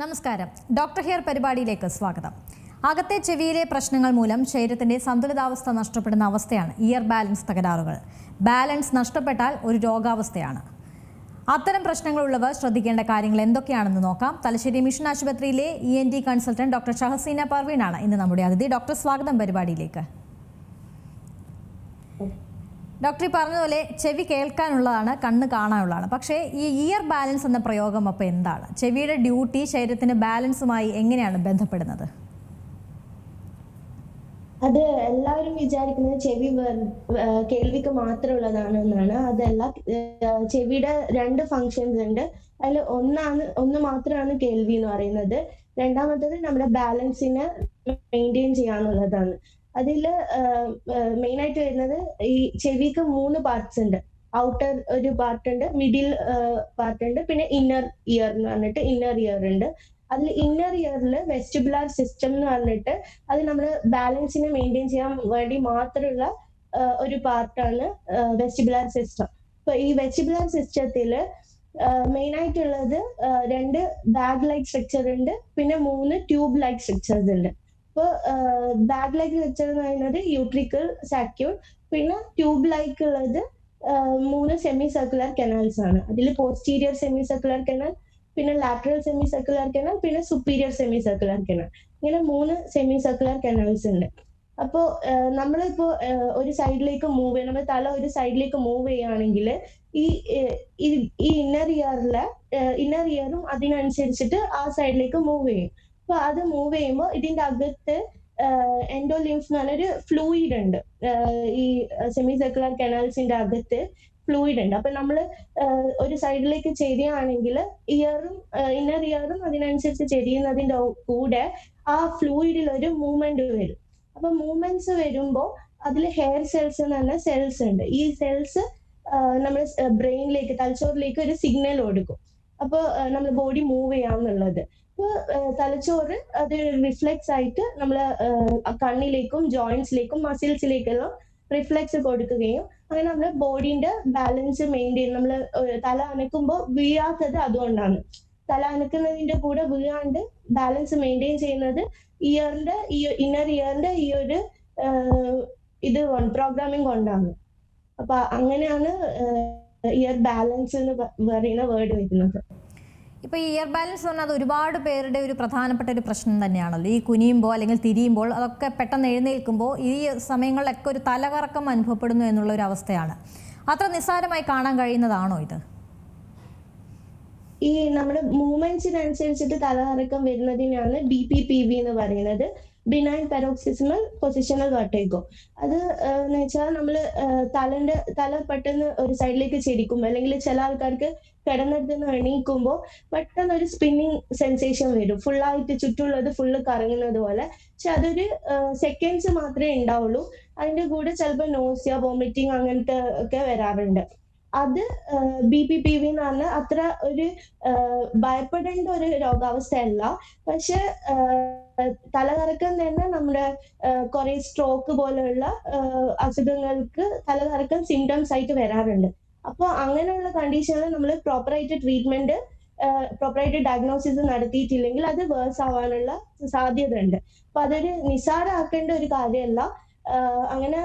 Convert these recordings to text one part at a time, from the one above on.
നമസ്കാരം. Doctor here പരിപാടിയിലേക്ക് സ്വാഗതം. അകത്തെ ചെവിയിലെ പ്രശ്നങ്ങൾ മൂലം ശരീരത്തിന്റെ സന്തുലിതാവസ്ഥ നഷ്ടപ്പെടുന്ന അവസ്ഥയാണ് ഇയർ ബാലൻസ് തകരാറുകൾ. ബാലൻസ് നഷ്ടപ്പെട്ടാൽ ഒരു രോഗാവസ്ഥയാണ്. അത്തരം പ്രശ്നങ്ങളുള്ളവർ ശ്രദ്ധിക്കേണ്ട കാര്യങ്ങൾ എന്തൊക്കെയാണെന്ന് നോക്കാം. തലശ്ശേരി മിഷൻ ആശുപത്രിയിലെ E N T consultant doctor Shahaseena പർവീനാണ് ഇന്ന് നമ്മുടെ അതിഥി. ഡോക്ടർ സ്വാഗതം പരിപാടിയിലേക്ക്. ഡോക്ടർ ഈ പറഞ്ഞതുപോലെ ചെവി കേൾക്കാനുള്ളതാണ് കണ്ണ് കാണാനുള്ളതാണ്. പക്ഷേ ഈ ഇയർ ബാലൻസ് എന്ന പ്രയോഗം അപ്പോൾ എന്താണ്? ചെവിയുടെ ഡ്യൂട്ടി ശരീരത്തിന് ബാലൻസുമായി എങ്ങനെയാണ് ബന്ധപ്പെടുന്നത്? അത് എല്ലാവരും വിചാരിക്കുന്നത് ചെവി കേൾവിക്ക് മാത്രമുള്ളതാണ് എന്നാണ് അതല്ല ചെവിയുടെ രണ്ട് ഫങ്ഷൻസ് ഉണ്ട്. അതിൽ ഒന്നാണ് ഒന്ന് മാത്രമാണ് കേൾവി എന്ന് പറയുന്നത്. രണ്ടാമത്തത് നമ്മുടെ ബാലൻസിനെ മെയിന്റെയിൻ ചെയ്യാന്നുള്ളതാണ് അതിൽ മെയിൻ ആയിട്ട് വരുന്നത് ഈ ചെവിക്ക് മൂന്ന് പാർട്സ് ഉണ്ട്. ഔട്ടർ ഒരു പാർട്ട് ഉണ്ട് മിഡിൽ പാർട്ട് ഉണ്ട് പിന്നെ ഇന്നർ ഇയർ എന്ന് പറഞ്ഞിട്ട് ഇന്നർ ഇയർ ഉണ്ട്. അതിൽ ഇന്നർ ഇയറിൽ വെസ്റ്റിബുലാർ സിസ്റ്റം എന്ന് പറഞ്ഞിട്ട് അത് നമ്മൾ ബാലൻസിനെ മെയിന്റെയിൻ ചെയ്യാൻ വേണ്ടി മാത്രമുള്ള ഒരു പാർട്ടാണ് വെസ്റ്റിബുലാർ സിസ്റ്റം. അപ്പൊ ഈ വെസ്റ്റിബുലാർ സിസ്റ്റത്തിൽ മെയിൻ ആയിട്ടുള്ളത് രണ്ട് ബാഗ് ലൈക്ക് സ്ട്രക്ചർ ഉണ്ട് പിന്നെ മൂന്ന് ട്യൂബ് ലൈക്ക് സ്ട്രക്ചേഴ്സ് ഉണ്ട്. അപ്പോൾ ബാഗ് ലൈക്ക് സ്ട്രക്ചർ എന്ന് പറയുന്നത് യൂട്രിക്കൽ സാക്യൂൾ പിന്നെ ട്യൂബ് ലൈക്ക് ഉള്ളത് മൂന്ന് സെമി സർക്കുലർ കനാൽസ് ആണ്. അതിൽ പോസ്റ്റീരിയർ സെമി സർക്കുലർ കനാൽ പിന്നെ ലാറ്ററൽ സെമി സർക്കുലർ കനാൽ പിന്നെ സുപ്പീരിയർ സെമി സർക്കുലർ കനാൽ ഇങ്ങനെ മൂന്ന് സെമി സർക്കുലർ കനാൽസ് ഉണ്ട്. അപ്പോ ഏഹ്, നമ്മളിപ്പോ ഒരു സൈഡിലേക്ക് മൂവ് ചെയ്യണം നമ്മൾ തല ഒരു സൈഡിലേക്ക് മൂവ് ചെയ്യുകയാണെങ്കിൽ ഈ ഈ ഇന്നർ ഇയറിലെ ഇന്നർ ഇയറും അതിനനുസരിച്ചിട്ട് ആ സൈഡിലേക്ക് മൂവ് ചെയ്യും. അപ്പൊ അത് മൂവ് ചെയ്യുമ്പോൾ ഇതിന്റെ അകത്ത് എൻഡോലിംസ് എന്ന് പറഞ്ഞൊരു ഫ്ലൂയിഡ് ഉണ്ട്. ഈ സെമി സർക്കുലർ കനാൽസിന്റെ അകത്ത് ഫ്ലൂയിഡ് ഉണ്ട്. അപ്പൊ നമ്മൾ ഒരു സൈഡിലേക്ക് ചെരിയാണെങ്കിൽ ഇയറും ഇന്നർ ഇയറും അതിനനുസരിച്ച് ചെരിയുന്നതിന്റെ കൂടെ ആ ഫ്ലൂയിഡിൽ ഒരു മൂവ്മെന്റ് വരും. അപ്പൊ മൂവ്മെന്റ്സ് വരുമ്പോൾ അതിൽ ഹെയർ സെൽസ് എന്ന് പറഞ്ഞ സെൽസ് ഉണ്ട്. ഈ സെൽസ് നമ്മൾ ബ്രെയിനിലേക്ക് തലച്ചോറിലേക്ക് ഒരു സിഗ്നൽ കൊടുക്കും. അപ്പോൾ നമ്മൾ ബോഡി മൂവ് ചെയ്യാന്നുള്ളത്. അപ്പോൾ തലച്ചോറ് അത് റിഫ്ലെക്സ് ആയിട്ട് നമ്മൾ കണ്ണിലേക്കും ജോയിന്റ്സിലേക്കും മസിൽസിലേക്കെല്ലാം റിഫ്ലെക്സ് കൊടുക്കുകയും അങ്ങനെ നമ്മുടെ ബോഡീന്റെ ബാലൻസ് മെയിന്റെയിൻ നമ്മൾ തല അനക്കുമ്പോൾ വീഴാത്തത് അതുകൊണ്ടാണ്. തല അനക്കുന്നതിന്റെ കൂടെ വീഴാണ്ട് ബാലൻസ് മെയിന്റെയിൻ ചെയ്യുന്നത് ഇയറിന്റെ ഈ ഇന്നർ ഇയറിന്റെ ഈ ഒരു ഇത് പ്രോഗ്രാമിംഗ് കൊണ്ടാണ്. അപ്പൊ അങ്ങനെയാണ് ഇയർ ബാലൻസ് എന്ന് പറയുന്ന വേർഡ് വരുന്നത് ഇപ്പൊ ഈ ഇയർ ബാലൻസ് എന്ന് പറഞ്ഞാൽ ഒരുപാട് പേരുടെ ഒരു പ്രധാനപ്പെട്ട ഒരു പ്രശ്നം തന്നെയാണല്ലോ. ഈ കുനിയുമ്പോൾ അല്ലെങ്കിൽ തിരിയുമ്പോൾ അതൊക്കെ പെട്ടെന്ന് എഴുന്നേൽക്കുമ്പോൾ ഈ സമയങ്ങളിലൊക്കെ ഒരു തലകറക്കം അനുഭവപ്പെടുന്നു എന്നുള്ള ഒരു അവസ്ഥയാണ്. അത്ര നിസ്സാരമായി കാണാൻ കഴിയുന്നതാണോ ഇത്? ഈ നമ്മുടെ മൂവ്മെന്റ്സിനനുസരിച്ചിട്ട് തലകറക്കം വരുന്നതിനാണ് ബി പി പി വി എന്ന് പറയുന്നത്. ബിനൈൻ പെറോക്സിസിമൽ പൊസിഷണൽ വെർട്ടേഗോ അത് എന്ന് വെച്ചാൽ നമ്മൾ തലന്റെ തല പെട്ടെന്ന് ഒരു സൈഡിലേക്ക് ചിരിക്കുമ്പോൾ അല്ലെങ്കിൽ ചില ആൾക്കാർക്ക് കിടന്നിടത്ത് നിന്ന് എണീക്കുമ്പോൾ പെട്ടെന്ന് ഒരു സ്പിന്നിങ് സെൻസേഷൻ വരും ഫുള്ളായിട്ട് ചുറ്റുള്ളത് ഫുള്ള് കറങ്ങുന്നത് പോലെ. പക്ഷെ അതൊരു സെക്കൻഡ്സ് മാത്രമേ ഉണ്ടാവുള്ളൂ. അതിന്റെ കൂടെ ചിലപ്പോൾ നോസിയ വോമിറ്റിംഗ് അങ്ങനത്തെ ഒക്കെ വരാറുണ്ട്. അത് ബി പി പി വി എന്ന് അത്ര ഒരു ഭയപ്പെടേണ്ട ഒരു രോഗാവസ്ഥയല്ല. പക്ഷെ തലകറക്കം തന്നെ നമ്മുടെ കുറെ സ്ട്രോക്ക് പോലെയുള്ള അസുഖങ്ങൾക്ക് തലകറക്കം സിംറ്റംസ് ആയിട്ട് വരാറുണ്ട്. അപ്പൊ അങ്ങനെയുള്ള കണ്ടീഷനിൽ നമ്മൾ പ്രോപ്പറായിട്ട് ട്രീറ്റ്മെന്റ് പ്രോപ്പറായിട്ട് ഡയഗ്നോസിസ് നടത്തിയിട്ടില്ലെങ്കിൽ അത് വേഴ്സ് ആവാനുള്ള സാധ്യത ഉണ്ട് അപ്പൊ അതൊരു നിസാരമാക്കേണ്ട ഒരു കാര്യമല്ല. അങ്ങനെ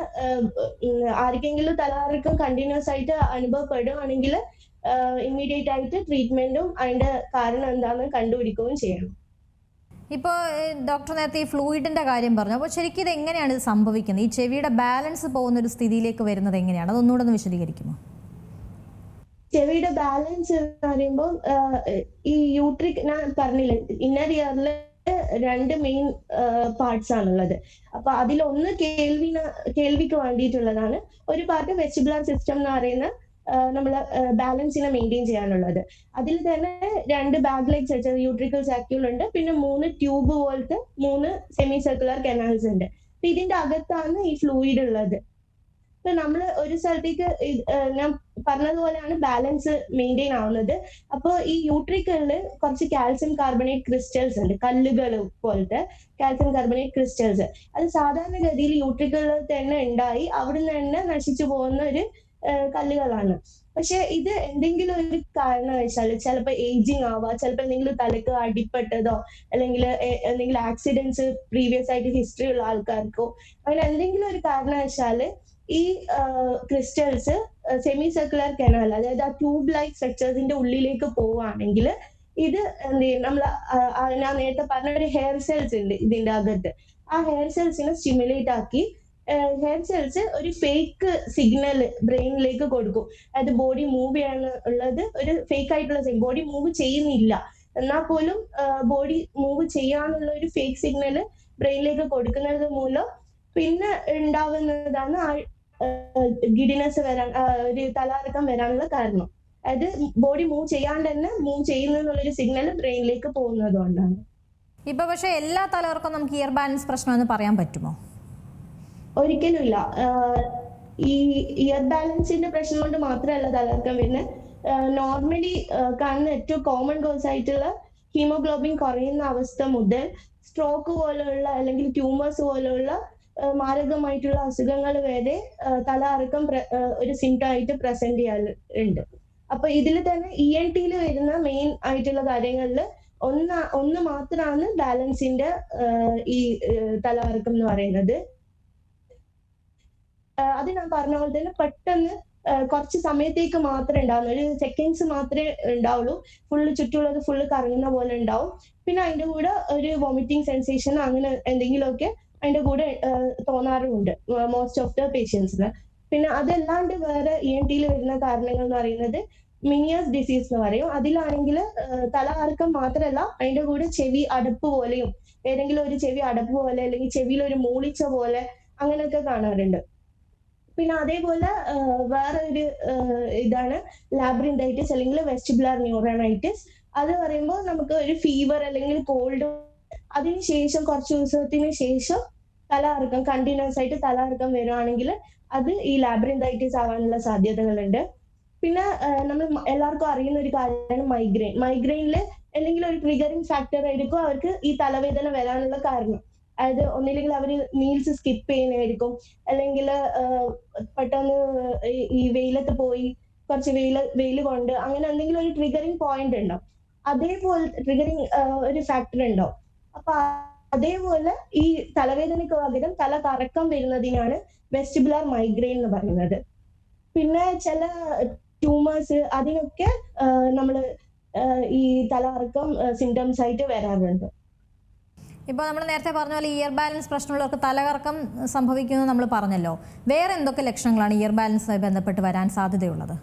ആർക്കെങ്കിലും തലകറക്കം കണ്ടിന്യൂസ് ആയിട്ട് അനുഭവപ്പെടുകയാണെങ്കിൽ ഇമ്മീഡിയറ്റ് ആയിട്ട് ട്രീറ്റ്മെന്റും അതിന്റെ കാരണം എന്താണെന്ന് കണ്ടുപിടിക്കുകയും ചെയ്യണം. ഇപ്പോൾ ഡോക്ടർ നേരത്തെ ഈ ഫ്ലൂയിഡിന്റെ കാര്യം പറഞ്ഞു. അപ്പോൾ ശരിക്കും ഇത് എങ്ങനെയാണ് ഇത് സംഭവിക്കുന്നത്? ഈ ചെവിയുടെ ബാലൻസ് പോകുന്ന ഒരു സ്ഥിതിയിലേക്ക് വരുന്നത് എങ്ങനെയാണ്? അതൊന്നുകൂടെ ഒന്ന് വിശദീകരിക്കുമോ? ചെവിയുടെ ബാലൻസ് എന്ന് പറയുമ്പോൾ ഈ യൂട്രിക് ഞാൻ പറഞ്ഞില്ല ഇന്നർ ഇയറിൽ രണ്ട് മെയിൻ പാർട്സ് ആണുള്ളത്. അപ്പൊ അതിലൊന്ന് കേൾവിന് കേൾവിക്ക് വേണ്ടിയിട്ടുള്ളതാണ്. ഒരു പാർട്ട് വെസ്റ്റിബുലാർ സിസ്റ്റം എന്ന് പറയുന്ന നമ്മൾ ബാലൻസിനെ മെയിന്റെയിൻ ചെയ്യാനുള്ളത്. അതിൽ തന്നെ രണ്ട് bag like structure utricle saccule ഉണ്ട്. പിന്നെ മൂന്ന് ട്യൂബ് പോലത്തെ മൂന്ന് സെമി സർക്കുലർ കനാൽസ് ഉണ്ട്. അപ്പൊ ഇതിന്റെ അകത്താണ് ഈ ഫ്ലൂയിഡ് ഉള്ളത്. ഇപ്പൊ നമ്മൾ ഒരു സ്ഥലത്തേക്ക് ഞാൻ പറഞ്ഞതുപോലെയാണ് ബാലൻസ് മെയിന്റെയിൻ ആവുന്നത്. അപ്പോൾ ഈ യൂട്രിക്കലിൽ കുറച്ച് കാൽസ്യം കാർബണേറ്റ് ക്രിസ്റ്റൽസ് ഉണ്ട് കല്ലുകൾ പോലത്തെ കാൽസ്യം കാർബണേറ്റ് ക്രിസ്റ്റൽസ്. അത് സാധാരണഗതിയിൽ യൂട്രിക്കലിൽ തന്നെ ഉണ്ടായി അവിടുന്ന് തന്നെ നശിച്ചു പോകുന്ന ഒരു കല്ലുകളാണ്. പക്ഷെ ഇത് എന്തെങ്കിലും ഒരു കാരണം കാരണവശാൽ ചിലപ്പോൾ ഏജിങ് ആവാം ചിലപ്പോൾ എന്തെങ്കിലും തലക്ക് അടിപ്പെട്ടതോ അല്ലെങ്കിൽ എന്തെങ്കിലും ആക്സിഡൻസ് പ്രീവിയസ് ആയിട്ട് ഹിസ്റ്ററി ഉള്ള ആൾക്കാർക്കോ അങ്ങനെ എന്തെങ്കിലും ഒരു കാരണവശാൽ ഈ ക്രിസ്റ്റൽസ് സെമി സർക്കുലർ കനാൽ അതായത് ആ ട്യൂബ് ലൈക്ക് സ്ട്രക്ചേഴ്സിന്റെ ഉള്ളിലേക്ക് പോവുകയാണെങ്കിൽ ഇത് എന്ത് ചെയ്യും? നമ്മൾ ഞാൻ നേരത്തെ പറഞ്ഞ ഒരു ഹെയർ സെൽസ് ഉണ്ട് ഇതിന്റെ അകത്ത്. ആ ഹെയർ സെൽസിനെ സ്റ്റിമുലേറ്റ് ആക്കി ഹെയർ സെൽസ് ഒരു ഫേക്ക് സിഗ്നൽ ബ്രെയിനിലേക്ക് കൊടുക്കും. അതായത് ബോഡി മൂവ് ചെയ്യാൻ ഉള്ളത് ഒരു ഫേക്ക് ആയിട്ടുള്ള ബോഡി മൂവ് ചെയ്യുന്നില്ല. എന്നാൽ പോലും ബോഡി മൂവ് ചെയ്യാനുള്ള ഒരു ഫേക്ക് സിഗ്നൽ ബ്രെയിനിലേക്ക് കൊടുക്കുന്നത് മൂലം പിന്നെ ഉണ്ടാവുന്നതാണ് ഗിഡിനെസ് വരാൻ ഒരു തലാറക്കം വരാനുള്ള കാരണം. അതായത് ബോഡി മൂവ് ചെയ്യാണ്ട് തന്നെ മൂവ് ചെയ്യുന്നു എന്നുള്ളൊരു സിഗ്നൽ ബ്രെയിനിലേക്ക് പോകുന്നത് കൊണ്ടാണ്. പക്ഷെ എല്ലാ തലകർക്കും നമുക്ക് ഇയർ ബാലൻസ് പ്രശ്നം പറയാൻ പറ്റുമോ? ഒരിക്കലും ഇല്ല ഈ ഇയർ ബാലൻസിന്റെ പ്രശ്നം കൊണ്ട് മാത്രമല്ല തലകർക്കം പിന്നെ നോർമലി കാണുന്ന ഏറ്റവും കോമൺ കോസ് ആയിട്ടുള്ള ഹീമോഗ്ലോബിൻ കുറയുന്ന അവസ്ഥ മുതൽ സ്ട്രോക്ക് പോലെയുള്ള അല്ലെങ്കിൽ ട്യൂമേഴ്സ് പോലെയുള്ള മാരകമായിട്ടുള്ള അസുഖങ്ങൾ വരെ തല തലകറക്കം ഒരു സിംറ്റം ആയിട്ട് പ്രസന്റ് ചെയ്യാറുണ്ട് അപ്പൊ ഇതിൽ തന്നെ ഇ എൻ ടിയിൽ വരുന്ന മെയിൻ ആയിട്ടുള്ള കാര്യങ്ങളിൽ ഒന്ന് ഒന്ന് മാത്രമാണ് ബാലൻസിന്റെ ഈ തലകറക്കം എന്ന് പറയുന്നത്. അത് ഞാൻ പറഞ്ഞ പോലെ തന്നെ പെട്ടെന്ന് കുറച്ച് സമയത്തേക്ക് മാത്രമേ ഉണ്ടാവുന്നു. ഒരു സെക്കൻഡ്സ് മാത്രമേ ഉണ്ടാവുള്ളൂ. ഫുള്ള് ചുറ്റുമുള്ളത് ഫുള്ള് കറങ്ങുന്ന പോലെ ഉണ്ടാവും. പിന്നെ അതിന്റെ കൂടെ ഒരു വോമിറ്റിംഗ് സെൻസേഷൻ അങ്ങനെ എന്തെങ്കിലുമൊക്കെ അതിന്റെ കൂടെ തോന്നാറുമുണ്ട് മോസ്റ്റ് ഓഫ് ദ പേഷ്യൻസിന് പിന്നെ അതല്ലാണ്ട് വേറെ ഇ എൻ ടിയിൽ വരുന്ന കാരണങ്ങൾ എന്ന് പറയുന്നത് മിനിയസ് ഡിസീസ് എന്ന് പറയും. അതിലാണെങ്കിൽ തല ആർക്കം മാത്രമല്ല അതിന്റെ കൂടെ ചെവി അടപ്പ് പോലെയും ഏതെങ്കിലും ഒരു ചെവി അടപ്പ് പോലെ അല്ലെങ്കിൽ ചെവിയിൽ ഒരു മൂളിച്ച പോലെ അങ്ങനെയൊക്കെ കാണാറുണ്ട്. പിന്നെ അതേപോലെ വേറെ ഒരു ഇതാണ് ലാബ്രിൻഡൈറ്റിസ് അല്ലെങ്കിൽ വെസ്റ്റിബുലാർ ന്യൂറോണൈറ്റിസ് അത് പറയുമ്പോൾ നമുക്ക് ഒരു ഫീവർ അല്ലെങ്കിൽ കോൾഡ് അതിനുശേഷം കുറച്ച് ദിവസത്തിന് ശേഷം തല ഇറക്കം കണ്ടിന്യൂസ് ആയിട്ട് തലകറക്കം വരുവാണെങ്കിൽ അത് ഈ ലാബ്രിന്തൈറ്റിസ് ആവാനുള്ള സാധ്യതകളുണ്ട്. പിന്നെ നമ്മൾ എല്ലാവർക്കും അറിയുന്ന ഒരു കാര്യമാണ് മൈഗ്രെയിൻ മൈഗ്രെയിനിൽ എന്തെങ്കിലും ഒരു ട്രിഗറിങ് ഫാക്ടർ ആയിരിക്കും അവർക്ക് ഈ തലവേദന വരാനുള്ള കാരണം. അതായത് ഒന്നില്ലെങ്കിൽ അവർ മീൽസ് സ്കിപ്പ് ചെയ്യുന്നതായിരിക്കും. അല്ലെങ്കിൽ പെട്ടെന്ന് ഈ- വെയിലത്ത് പോയി കുറച്ച് വെയിൽ വെയിൽ കൊണ്ട് അങ്ങനെ എന്തെങ്കിലും ഒരു ട്രിഗറിങ് പോയിന്റ് ഉണ്ടാവും. അതേപോലെ ട്രിഗറിങ് ഒരു ഫാക്ടർ ഉണ്ടോ അപ്പൊ അതേപോലെ ഈ തലവേദനയ്ക്ക് പകരം തല കറക്കം വരുന്നതിനാണ് വെസ്റ്റിബുലാർ മൈഗ്രെയിൻ എന്ന് പറയുന്നത്. പിന്നെ ചില ട്യൂമേഴ്സ് അതിനൊക്കെ നമ്മൾ ഈ തലകറക്കം സിംറ്റംസ് ആയിട്ട് വരാറുണ്ട്. ഇപ്പോൾ നമ്മൾ നേരത്തെ പറഞ്ഞ പോലെ ഇയർ ബാലൻസ് പ്രശ്നമുള്ളവർക്ക് തലകറക്കം സംഭവിക്കുമെന്ന് നമ്മൾ പറഞ്ഞല്ലോ. വേറെ എന്തൊക്കെ ലക്ഷണങ്ങളാണ് ഇയർ ബാലൻസുമായി ബന്ധപ്പെട്ട് വരാൻ സാധ്യതയുള്ളത്?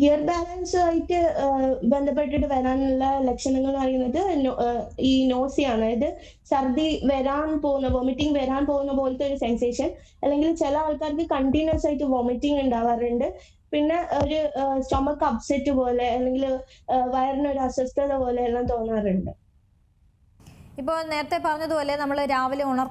ഇയർ ബാലൻസ് ആയിട്ട് ബന്ധപ്പെട്ടിട്ട് വരാനുള്ള ലക്ഷണങ്ങൾ എന്ന് പറയുന്നത് ഈ നോസിയാണ് അതായത് ഛർദി വരാൻ പോകുന്ന വോമിറ്റിംഗ് വരാൻ പോകുന്ന പോലത്തെ ഒരു സെൻസേഷൻ അല്ലെങ്കിൽ ചില ആൾക്കാർക്ക് കണ്ടിന്യൂസ് ആയിട്ട് വോമിറ്റിംഗ് ഉണ്ടാവാറുണ്ട്. പിന്നെ ഒരു സ്റ്റൊമക്ക് അപ്സെറ്റ് പോലെ അല്ലെങ്കിൽ വയറിനൊരു അസ്വസ്ഥത പോലെ എല്ലാം തോന്നാറുണ്ട്. ഇപ്പോൾ നേരത്തെ പറഞ്ഞതുപോലെ നമ്മൾ രാവിലെ ഉണർ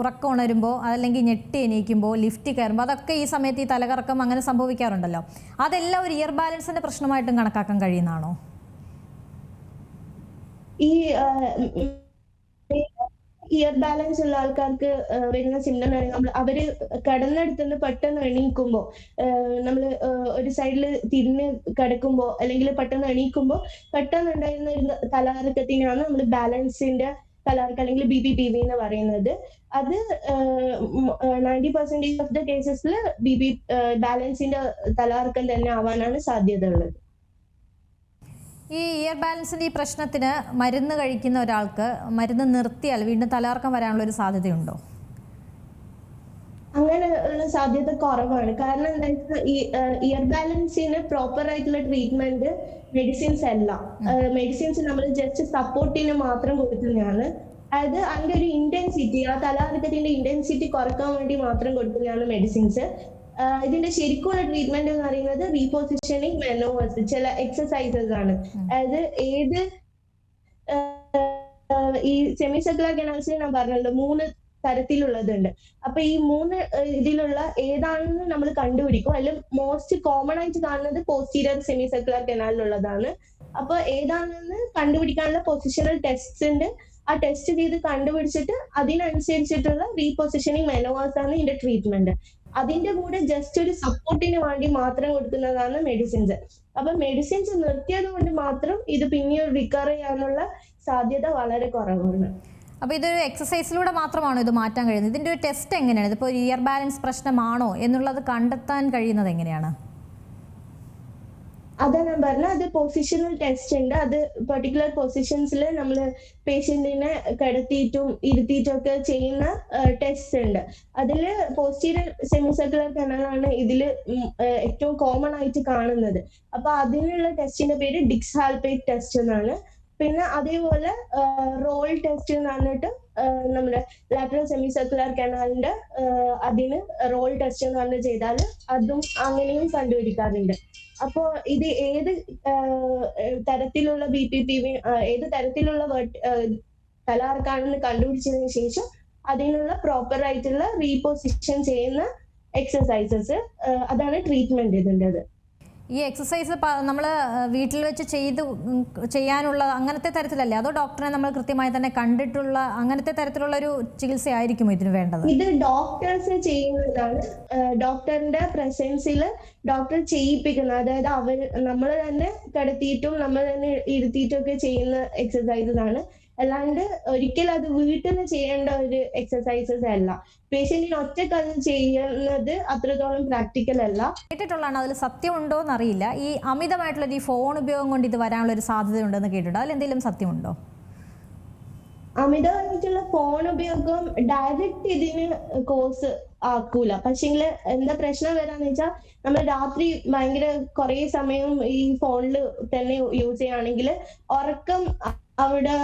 ഉറക്കം ഉണരുമ്പോൾ അതല്ലെങ്കിൽ ഞെട്ടി എണീക്കുമ്പോൾ ലിഫ്റ്റ് കയറുമ്പോൾ അതൊക്കെ ഈ സമയത്ത് ഈ തലകറക്കം അങ്ങനെ സംഭവിക്കാറുണ്ടല്ലോ. അതെല്ലാം ഒരു ഇയർ ബാലൻസിന്റെ പ്രശ്നമായിട്ടും കണക്കാക്കാൻ കഴിയുന്നതാണോ? ഈ ഇയർ ബാലൻസ് ഉള്ള ആൾക്കാർക്ക് വരുന്ന സിംറ്റം നമ്മൾ അവർ കടന്നെടുത്തുനിന്ന് പെട്ടെന്ന് എണീക്കുമ്പോ നമ്മൾ ഒരു സൈഡിൽ തിരിഞ്ഞ് കിടക്കുമ്പോ അല്ലെങ്കിൽ പെട്ടെന്ന് എണീക്കുമ്പോ പെട്ടെന്ന് ഉണ്ടായിരുന്ന ഒരു തലകറക്കത്തിനാണ് നമ്മൾ ബാലൻസിന്റെ തലകറക്കം അല്ലെങ്കിൽ ബി ബി പി വി എന്ന് പറയുന്നത്. അത് നയന്റി പെർസെന്റേജ് ഓഫ് ദ കേസസിൽ ബി ബി ബാലൻസിന്റെ തലകറക്കം തന്നെ ആവാനാണ് സാധ്യത ഉള്ളത് ഈ ഇയർ ബാലൻസിന്റെ ഈ പ്രശ്നത്തിന് മരുന്ന് കഴിക്കുന്ന ഒരാൾക്ക് മരുന്ന് നിർത്തിയാൽ വീണ്ടും തലകറക്കം വരാനുള്ള ഒരു സാധ്യതയുണ്ടോ? ഉള്ള സാധ്യത കുറവാണ്. കാരണം എന്താ ഇയർ ബാലൻസിന് പ്രോപ്പർ ആയിട്ടുള്ള ട്രീറ്റ്മെന്റ് മെഡിസിൻസ് അല്ല. മെഡിസിൻസ് നമ്മൾ ജസ്റ്റ് സപ്പോർട്ടിന് മാത്രം കൊടുക്കുന്നതാണ്. അതായത് അതിന്റെ ഒരു ഇന്റൻസിറ്റി ആ തലാർക്കത്തിന്റെ ഇന്റൻസിറ്റി കുറയ്ക്കാൻ വേണ്ടി മാത്രം കൊടുക്കുന്നതാണ് മെഡിസിൻസ് ഇതിന്റെ ശരിക്കുള്ള ട്രീറ്റ്മെന്റ് എന്ന് പറയുന്നത് റീപൊസിഷനിങ് മെനോവേഴ്സ് ചില എക്സസൈസസ് ആണ്. അതായത് ഏത് ഈ സെമി സർക്കുലർ കനാൽസിൽ ഞാൻ പറഞ്ഞല്ലോ മൂന്ന് തരത്തിലുള്ളതുണ്ട്. അപ്പൊ ഈ മൂന്ന് ഇതിലുള്ള ഏതാണെന്ന് നമ്മൾ കണ്ടുപിടിക്കും. അതിൽ മോസ്റ്റ് കോമൺ ആയിട്ട് കാണുന്നത് പോസ്റ്റീരിയർ സെമി സർക്കുലർ കനാലിലുള്ളതാണ് അപ്പൊ ഏതാണെന്ന് കണ്ടുപിടിക്കാനുള്ള പൊസിഷണൽ ടെസ്റ്റ് ഉണ്ട്. ആ ടെസ്റ്റ് ചെയ്ത് കണ്ടുപിടിച്ചിട്ട് അതിനനുസരിച്ചിട്ടുള്ള റീപൊസിഷനിങ് മെനോവേഴ്സ് ആണ് ഇതിന്റെ ട്രീറ്റ്മെന്റ് അതിന്റെ കൂടെ ജസ്റ്റ് ഒരു സപ്പോർട്ടിന് വേണ്ടി മാത്രം കൊടുക്കുന്നതാണ് മെഡിസിൻസ് അപ്പൊ മെഡിസിൻസ് നിർത്തിയത് കൊണ്ട് മാത്രം ഇത് പിന്നെ റിക്കവർ ചെയ്യാനുള്ള സാധ്യത വളരെ കുറവാണ്. അപ്പോൾ ഇതൊരു എക്സസൈസിലൂടെ മാത്രമാണോ ഇത് മാറ്റാൻ കഴിയുന്നത്? ഇതിന്റെ ഒരു ടെസ്റ്റ് എങ്ങനെയാണ്? ഇതിപ്പോൾ ഒരു ഇയർ ബാലൻസ് പ്രശ്നമാണോ എന്നുള്ളത് കണ്ടെത്താൻ കഴിയുന്നത് എങ്ങനെയാണ്? അതാ ഞാൻ പറഞ്ഞ അത് പൊസിഷണൽ ടെസ്റ്റ് ഉണ്ട്. അത് പെർട്ടിക്കുലർ പൊസിഷൻസിൽ നമ്മൾ പേഷ്യന്റിനെ കിടത്തിയിട്ടും ഇരുത്തിയിട്ടും ഒക്കെ ചെയ്യുന്ന ടെസ്റ്റ് ഉണ്ട്. അതിൽ പോസ്റ്റീരിയർ സെമിസർക്കുലർ കനാലാണ് ഇതിൽ ഏറ്റവും കോമൺ ആയിട്ട് കാണുന്നത്. അപ്പൊ അതിനുള്ള ടെസ്റ്റിന്റെ പേര് ഡിക്സ് ഹാൽപേറ്റ് ടെസ്റ്റ് എന്നാണ്. പിന്നെ അതേപോലെ റോൾ ടെസ്റ്റ് എന്ന് പറഞ്ഞിട്ട് നമ്മുടെ ലാറ്ററൽ സെമി സർക്കുലർ കനാലിന്റെ അതിന് റോൾ ടെസ്റ്റ് എന്ന് പറഞ്ഞ് ചെയ്താൽ അതും അങ്ങനെയും കണ്ടുപിടിക്കാറുണ്ട്. അപ്പോ ഇത് ഏത് തരത്തിലുള്ള ബി പി പി ഏത് തരത്തിലുള്ള തലാർക്കാണെന്ന് കണ്ടുപിടിച്ചതിന് ശേഷം അതിനുള്ള പ്രോപ്പർ ആയിട്ടുള്ള റീപൊസിഷൻ ചെയ്യുന്ന എക്സസൈസസ് അതാണ് ട്രീറ്റ്മെന്റ് ഇതിന്റെത് ഈ എക്സസൈസ് നമ്മൾ വീട്ടിൽ വെച്ച് ചെയ്ത് ചെയ്യാനുള്ള അങ്ങനത്തെ തരത്തിലല്ലേ? അതോ ഡോക്ടറെ നമ്മൾ കൃത്യമായി തന്നെ കണ്ടിട്ടുള്ള അങ്ങനത്തെ തരത്തിലുള്ള ഒരു ചികിത്സയായിരിക്കും ഇതിന് വേണ്ടത്? ഇത് ഡോക്ടേഴ്സ് ചെയ്യുന്നതാണ്. ഡോക്ടറിന്റെ പ്രസൻസിൽ ഡോക്ടർ ചെയ്യിപ്പിക്കുന്നത് അതായത് അവർ നമ്മൾ തന്നെ കിടത്തിയിട്ടും നമ്മൾ തന്നെ ഇരുത്തിയിട്ടും ഒക്കെ ചെയ്യുന്ന എക്സസൈസസ് ആണ് അല്ലാണ്ട് ഒരിക്കലും അത് വീട്ടിൽ നിന്ന് ചെയ്യേണ്ട ഒരു എക്സസൈസസ് അല്ല. പേഷ്യന്റിന് ഒറ്റയ്ക്ക് അത് ചെയ്യുന്നത് അത്രത്തോളം പ്രാക്ടിക്കൽ അല്ല. കേട്ടിട്ടുള്ളതാണ് അതിൽ സത്യമുണ്ടോ എന്നറിയില്ല ഈ അമിതമായിട്ടുള്ള ഈ ഫോൺ ഉപയോഗം കൊണ്ട് ഇത് വരാനുള്ള ഒരു സാധ്യത ഉണ്ടെന്ന് കേട്ടിട്ടുണ്ട്. അതിൽ എന്തെങ്കിലും സത്യമുണ്ടോ? അമിതമായിട്ടുള്ള ഫോൺ ഉപയോഗം ഡയറക്റ്റ് ഇതിന് കോസ് ആക്കൂല. പക്ഷെങ്കിൽ എന്താ പ്രശ്നം വരാന്ന് വെച്ചാൽ നമ്മൾ രാത്രി ഭയങ്കര കുറെ സമയം ഈ ഫോണിൽ തന്നെ യൂസ് ചെയ്യുകയാണെങ്കിൽ ഉറക്കം അവിടെ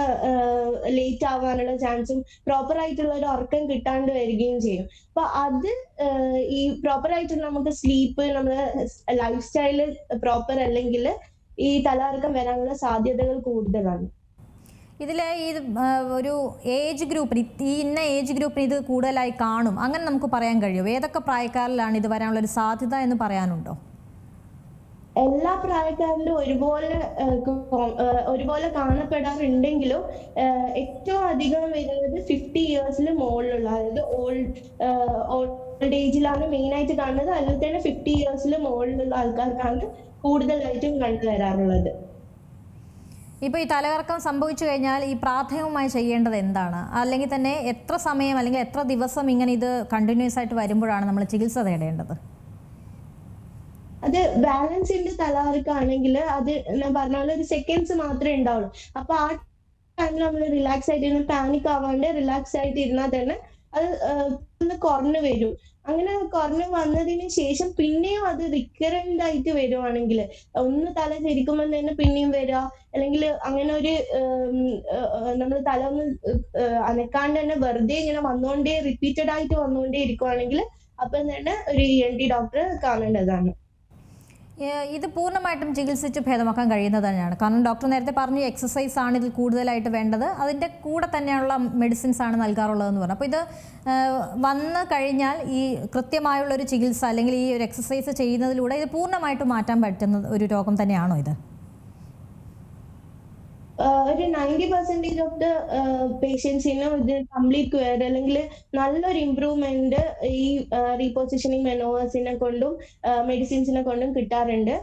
ലേറ്റ് ആവാനുള്ള ചാൻസും പ്രോപ്പർ ആയിട്ടുള്ള ഒരു ഉറക്കം കിട്ടാണ്ട് വരികയും ചെയ്യും. അപ്പൊ അത് ഈ പ്രോപ്പർ ആയിട്ടുള്ള നമുക്ക് സ്ലീപ്പ് നമ്മുടെ ലൈഫ് സ്റ്റൈൽ പ്രോപ്പർ അല്ലെങ്കിൽ ഈ തലകറക്കം വരാനുള്ള സാധ്യതകൾ കൂടുതലാണ്. ഇതിൽ ഈ ഒരു ഏജ് ഗ്രൂപ്പിന് ഈ ഇന്ന ഏജ് ഗ്രൂപ്പിന് ഇത് കൂടുതലായി കാണും. അങ്ങനെ നമുക്ക് പറയാൻ കഴിയുമോ ഏതൊക്കെ പ്രായക്കാരിലാണ് ഇത് വരാനുള്ള ഒരു സാധ്യത എന്ന് പറയാനുണ്ടോ? എല്ലാ പ്രായക്കാരിലും ഒരുപോലെ ഒരുപോലെ കാണപ്പെടാറുണ്ടെങ്കിലും ഏറ്റവും അധികം വരുന്നത് ഫിഫ്റ്റി ഇയേഴ്സിന് മുകളിലുള്ള അതായത് ഓൾഡ് ഏജിലാണ് മെയിൻ ആയിട്ട് കാണുന്നത്. അതിൽ തന്നെ ഫിഫ്റ്റി ഇയേഴ്സിന് മുകളിലുള്ള ആൾക്കാർക്കാണ് കൂടുതലായിട്ടും കണ്ടുവരാറുള്ളത്. ഇപ്പൊ ഈ തലകറക്കം സംഭവിച്ചു കഴിഞ്ഞാൽ ഈ പ്രാഥമികമായി ചെയ്യേണ്ടത് എന്താണ്? അല്ലെങ്കിൽ തന്നെ എത്ര സമയം അല്ലെങ്കിൽ എത്ര ദിവസം ഇങ്ങനെ ഇത് കണ്ടിന്യൂസ് ആയിട്ട് വരുമ്പോഴാണ് നമ്മൾ ചികിത്സ തേടേണ്ടത് അത് ബാലൻസിന്റെ തലവർക്കാണെങ്കിൽ അത് ഞാൻ പറഞ്ഞ പോലെ ഒരു സെക്കൻഡ്സ് മാത്രമേ ഉണ്ടാവുള്ളൂ അപ്പൊ ആ ടൈമിൽ നമ്മൾ റിലാക്സ് ആയിട്ട് ഇരുന്ന പാനിക് ആവാണ്ട് റിലാക്സ് ആയിട്ട് ഇരുന്നാൽ തന്നെ അത് ഒന്ന് കുറഞ്ഞു വരും. അങ്ങനെ കുറഞ്ഞു വന്നതിന് ശേഷം പിന്നെയും അത് റിക്കറന്റ് ആയിട്ട് വരുവാണെങ്കിൽ ഒന്ന് തല ശരിക്കുമ്പോൾ തന്നെ പിന്നെയും വരിക അല്ലെങ്കിൽ അങ്ങനെ ഒരു നമ്മൾ തല ഒന്ന് അനക്കാണ്ട് തന്നെ വെറുതെ ഇങ്ങനെ വന്നുകൊണ്ടേ റിപ്പീറ്റഡ് ആയിട്ട് വന്നുകൊണ്ടേ ഇരിക്കുവാണെങ്കിൽ അപ്പം തന്നെ ഒരു ഇ എൻ ടി ഡോക്ടറെ കാണേണ്ടതാണ്. ഇത് പൂർണമായിട്ടും ചികിത്സിച്ച് ഭേദമാക്കാൻ കഴിയുന്നത് തന്നെയാണ്. കാരണം ഡോക്ടർ നേരത്തെ പറഞ്ഞു എക്സസൈസ് ആണ് ഇതിൽ കൂടുതലായിട്ട് വേണ്ടത്. അതിന്റെ കൂടെ തന്നെയുള്ള മെഡിസിൻസ് ആണ് നൽകാറുള്ളതെന്ന് പറഞ്ഞു. അപ്പോൾ ഇത് വന്നു കഴിഞ്ഞാൽ ഈ കൃത്യമായുള്ള ഒരു ചികിത്സ അല്ലെങ്കിൽ ഈ ഒരു എക്സസൈസ് ചെയ്യുന്നതിലൂടെ ഇത് പൂർണമായിട്ട് മാറ്റാൻ പറ്റുന്ന ഒരു രോഗം തന്നെയാണോ ഇത്? ഒരു നയന്റി പെർസെന്റേജ് ഓഫ് ദ പേഷ്യൻസിന് ഇത് കംപ്ലീറ്റ് ക്വയർ അല്ലെങ്കിൽ നല്ലൊരു ഇമ്പ്രൂവ്മെന്റ് ഈ റീപൊസിഷനിങ് മെനോവേഴ്സിനെ കൊണ്ടും മെഡിസിൻസിനെ കൊണ്ടും കിട്ടാറുണ്ട്.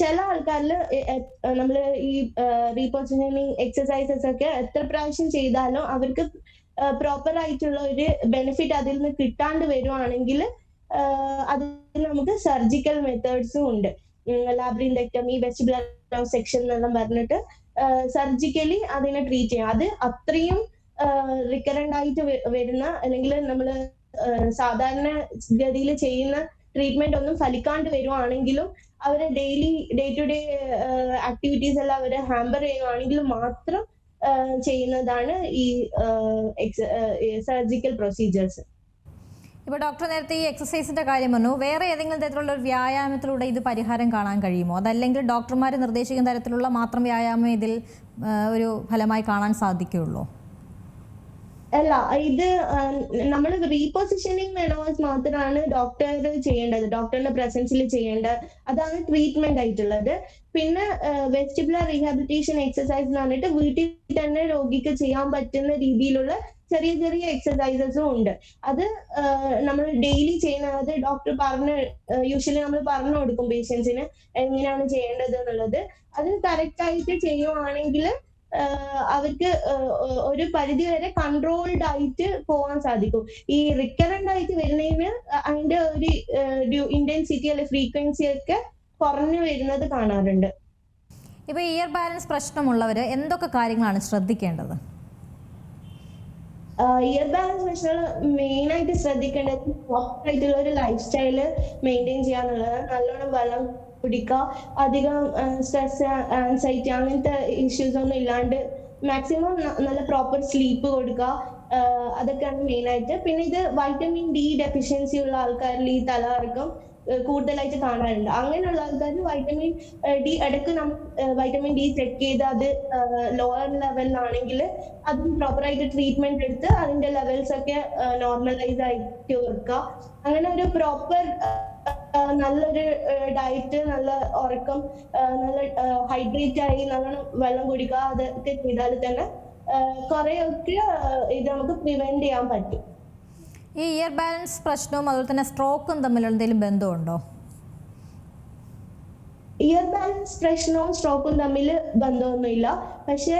ചില ആൾക്കാരിൽ നമ്മൾ ഈ റീപൊസിഷനിങ് എക്സസൈസസ് ഒക്കെ എത്ര പ്രാവശ്യം ചെയ്താലും അവർക്ക് പ്രോപ്പർ ആയിട്ടുള്ള ഒരു ബെനിഫിറ്റ് അതിൽ നിന്ന് കിട്ടാണ്ട് വരുവാണെങ്കിൽ അതിൽ നമുക്ക് സർജിക്കൽ മെത്തേഡ്സും ഉണ്ട്. ലാബ്രിൻഡക്ടമി ബ്ലഡ് സെക്ഷൻ എന്നെല്ലാം പറഞ്ഞിട്ട് സർജിക്കലി അതിനെ ട്രീറ്റ് ചെയ്യാം. അത് അത്രയും റിക്കറന്റ് ആയിട്ട് വരുന്ന അല്ലെങ്കിൽ നമ്മൾ സാധാരണ ഗതിയിൽ ചെയ്യുന്ന ട്രീറ്റ്മെന്റ് ഒന്നും ഫലിക്കാണ്ട് വരുവാണെങ്കിലും അവരെ daily day to day activities എല്ലാം അവരെ ഹാമ്പർ ചെയ്യുവാണെങ്കിൽ മാത്രം ചെയ്യുന്നതാണ് ഈ സർജിക്കൽ പ്രൊസീജിയേഴ്സ് ഇപ്പോൾ ഡോക്ടർ നേരത്തെ ഈ എക്സസൈസിന്റെ കാര്യം പറഞ്ഞു. വേറെ ഏതെങ്കിലും തരത്തിലുള്ള ഒരു വ്യായാമത്തിലൂടെ ഇത് പരിഹാരം കാണാൻ കഴിയുമോ? അതല്ലെങ്കിൽ ഡോക്ടർമാർ നിർദ്ദേശിക്കുന്ന തരത്തിലുള്ള മാത്രം വ്യായാമം ഇതിൽ ഒരു ഫലമായി കാണാൻ സാധിക്കുകയുള്ളൂ? അല്ല ഇത് നമ്മൾ റീപൊസിഷനിങ് മെനോസ് മാത്രമാണ് ഡോക്ടർ ചെയ്യേണ്ടത്. ഡോക്ടറിന്റെ പ്രസൻസിൽ ചെയ്യേണ്ടത് അതാണ് ട്രീറ്റ്മെന്റ് ആയിട്ടുള്ളത്. പിന്നെ വെസ്റ്റിബുലർ റീഹാബിലിറ്റേഷൻ എക്സസൈസ് എന്ന് പറഞ്ഞിട്ട് വീട്ടിൽ തന്നെ രോഗിക്ക് ചെയ്യാൻ പറ്റുന്ന രീതിയിലുള്ള ചെറിയ ചെറിയ എക്സസൈസസും ഉണ്ട്. അത് നമ്മൾ ഡെയിലി ചെയ്യുന്ന അത് ഡോക്ടർ പറഞ്ഞ് യൂഷ്വലി നമ്മൾ പറഞ്ഞു കൊടുക്കും പേഷ്യൻസിന് എങ്ങനെയാണ് ചെയ്യേണ്ടത് എന്നുള്ളത്. അത് കറക്റ്റ് ആയിട്ട് ചെയ്യുവാണെങ്കിൽ അവർക്ക് ഒരു പരിധി വരെ കൺട്രോൾഡ് ആയിട്ട് പോകാൻ സാധിക്കും. ഈ റിക്കറന്റ് ആയിട്ട് വരുന്നതിന് അതിന്റെ ഒരു ഇന്റൻസിറ്റി അല്ലെ ഫ്രീക്വൻസി ഒക്കെ കുറഞ്ഞു വരുന്നത് കാണാറുണ്ട്. ഇപ്പൊ ഇയർ ബാലൻസ് പ്രശ്നമുള്ളവർ എന്തൊക്കെ കാര്യങ്ങളാണ് ശ്രദ്ധിക്കേണ്ടത്? ഇയർ ബാലൻസ് പ്രശ്നങ്ങൾ മെയിൻ ആയിട്ട് ശ്രദ്ധിക്കേണ്ടത് പ്രോപ്പർ ആയിട്ടുള്ള ഒരു ലൈഫ് സ്റ്റൈൽ മെയിന്റെയിൻ ചെയ്യാന്നുള്ളത് നല്ലോണം വെള്ളം കുടിക്കുക അധികം സ്ട്രെസ് ആൻസൈറ്റി അങ്ങനത്തെ ഇഷ്യൂസ് ഒന്നും ഇല്ലാണ്ട് മാക്സിമം നല്ല പ്രോപ്പർ സ്ലീപ്പ് കൊടുക്കുക. ആഹ് അതൊക്കെയാണ് മെയിൻ ആയിട്ട്. പിന്നെ ഇത് വൈറ്റമിൻ ഡി ഡെഫിഷ്യൻസി ഉള്ള ആൾക്കാരിൽ ഈ തലകറക്കം ഏഹ് കൂടുതലായിട്ട് കാണാറുണ്ട്. അങ്ങനെയുള്ള ആൾക്കാർ വൈറ്റമിൻ ഡി ഇടയ്ക്ക് നമ്മൾ വൈറ്റമിൻ ഡി ചെക്ക് ചെയ്ത് അത് ലോവർ ലെവലിലാണെങ്കിൽ അതും പ്രോപ്പർ ആയിട്ട് ട്രീറ്റ്മെന്റ് എടുത്ത് അതിന്റെ ലെവൽസ് ഒക്കെ നോർമലൈസ് ആയിട്ട് വെക്കുക. അങ്ങനെ ഒരു പ്രോപ്പർ നല്ലൊരു ഡയറ്റ് നല്ല ഉറക്കം നല്ല ഹൈഡ്രേറ്റ് ആയി നല്ലോണം വെള്ളം കുടിക്കുക അതൊക്കെ ചെയ്താൽ തന്നെ കുറെയൊക്കെ ഇത് നമുക്ക് പ്രിവെന്റ് ചെയ്യാൻ പറ്റും. ഈ ഇയർ ബാലൻസ് പ്രശ്നവും അതുപോലെ തന്നെ സ്ട്രോക്കും തമ്മിലുള്ള എന്തെങ്കിലും ബന്ധമുണ്ടോ? ഇയർ ബാലൻസ് പ്രശ്നവും സ്ട്രോക്കും തമ്മിൽ ബന്ധമൊന്നുമില്ല. പക്ഷേ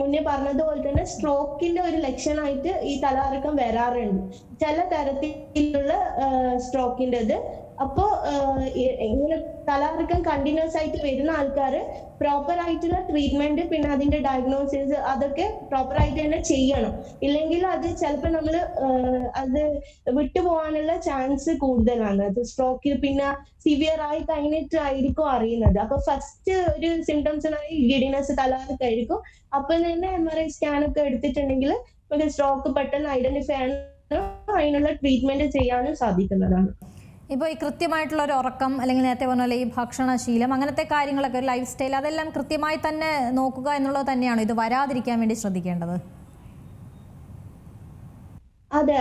മുന്നേ പറഞ്ഞതുപോലെ തന്നെ സ്ട്രോക്കിന്റെ ഒരു ലക്ഷണമായിട്ട് ഈ തലകറക്കം വരാറുണ്ട്. ചില തരത്തിലുള്ള സ്ട്രോക്കിന്റെത് അപ്പോ ഇങ്ങനെ തലകറക്കം കണ്ടിന്യൂസ് ആയിട്ട് വരുന്ന ആൾക്കാർ പ്രോപ്പർ ആയിട്ടുള്ള ട്രീറ്റ്മെന്റ് പിന്നെ അതിന്റെ ഡയഗ്നോസിസ് അതൊക്കെ പ്രോപ്പർ ആയിട്ട് തന്നെ ചെയ്യണം. ഇല്ലെങ്കിൽ അത് ചിലപ്പോൾ നമ്മൾ അത് വിട്ടുപോകാനുള്ള ചാൻസ് കൂടുതലാണ്. അത് സ്ട്രോക്ക് പിന്നെ സിവിയർ ആയി കഴിഞ്ഞിട്ട് ആയിരിക്കും അറിയുന്നത്. അപ്പൊ ഫസ്റ്റ് ഒരു സിംറ്റംസിനായി ഗിഡിനെസ് തലകറക്കായിരിക്കും അപ്പൊ തന്നെ എം ആർ ഐ സ്കാൻ ഒക്കെ എടുത്തിട്ടുണ്ടെങ്കിൽ സ്ട്രോക്ക് പെട്ടെന്ന് ഐഡന്റിഫൈ ചെയ്യാനും അതിനുള്ള ട്രീറ്റ്മെന്റ് ചെയ്യാനും സാധിക്കുന്നതാണ്. ഇപ്പോൾ ഈ കൃത്യമായിട്ടുള്ള ഒരു ഉറക്കം അല്ലെങ്കിൽ നേരത്തെ പറഞ്ഞ പോലെ ഈ ഭക്ഷണശീലം അങ്ങനത്തെ കാര്യങ്ങളൊക്കെ ഒരു ലൈഫ് സ്റ്റൈൽ അതെല്ലാം കൃത്യമായി തന്നെ നോക്കുക എന്നുള്ളത് തന്നെയാണ്? ഇത് വരാതിരിക്കാൻ വേണ്ടി ശ്രദ്ധിക്കേണ്ടത്? അതെ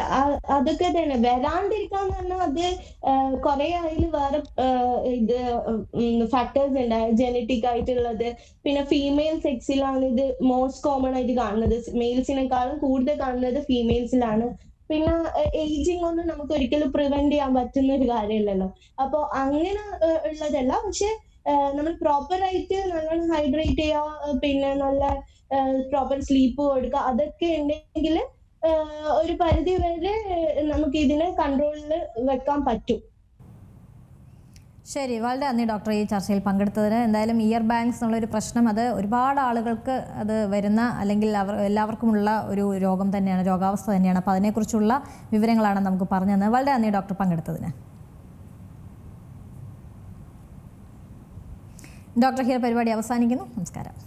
അതൊക്കെ തന്നെ. വരാണ്ടിരിക്കാന്ന് പറഞ്ഞാൽ അത് കുറെ അതിൽ വേറെ ഇത് ഫാക്ടേഴ്സ് ഉണ്ട്. ജനറ്റിക് ആയിട്ടുള്ളത്. പിന്നെ ഫീമെയിൽ സെക്സിലാണ് ഇത് മോസ്റ്റ് കോമൺ ആയിട്ട് കാണുന്നത്. മെയിൽസിനെക്കാളും കൂടുതൽ കാണുന്നത് ഫീമെയിൽസിലാണ് പിന്നെ ഏജിങ് ഒന്നും നമുക്ക് ഒരിക്കലും പ്രിവെന്റ് ചെയ്യാൻ പറ്റുന്ന ഒരു കാര്യമല്ലല്ലോ. അപ്പൊ അങ്ങനെ ഉള്ളതല്ല. പക്ഷെ നമ്മൾ പ്രോപ്പർ ആയിട്ട് നല്ലോണം ഹൈഡ്രേറ്റ് ചെയ്യുക പിന്നെ നല്ല പ്രോപ്പർ സ്ലീപ്പ് കൊടുക്കുക അതൊക്കെ ഉണ്ടെങ്കിൽ ഒരു പരിധി വരെ നമുക്ക് ഇതിനെ കൺട്രോളിൽ വെക്കാൻ പറ്റും. ശരി വളരെ നന്ദി ഡോക്ടർ ഈ ചർച്ചയിൽ പങ്കെടുത്തതിന്. എന്തായാലും ഇയർ ബാങ്ക്സ് എന്നുള്ളൊരു പ്രശ്നം അത് ഒരുപാട് ആളുകൾക്ക് അത് വരുന്ന അല്ലെങ്കിൽ അവർ എല്ലാവർക്കുമുള്ള ഒരു രോഗം തന്നെയാണ് രോഗാവസ്ഥ തന്നെയാണ്. അപ്പോൾ അതിനെക്കുറിച്ചുള്ള വിവരങ്ങളാണ് നമുക്ക് പറഞ്ഞു തന്നത് വളരെ നന്ദി ഡോക്ടർ പങ്കെടുത്തതിന്. ഡോക്ടർ ഹിയർ പരിപാടി അവസാനിക്കുന്നു. നമസ്കാരം.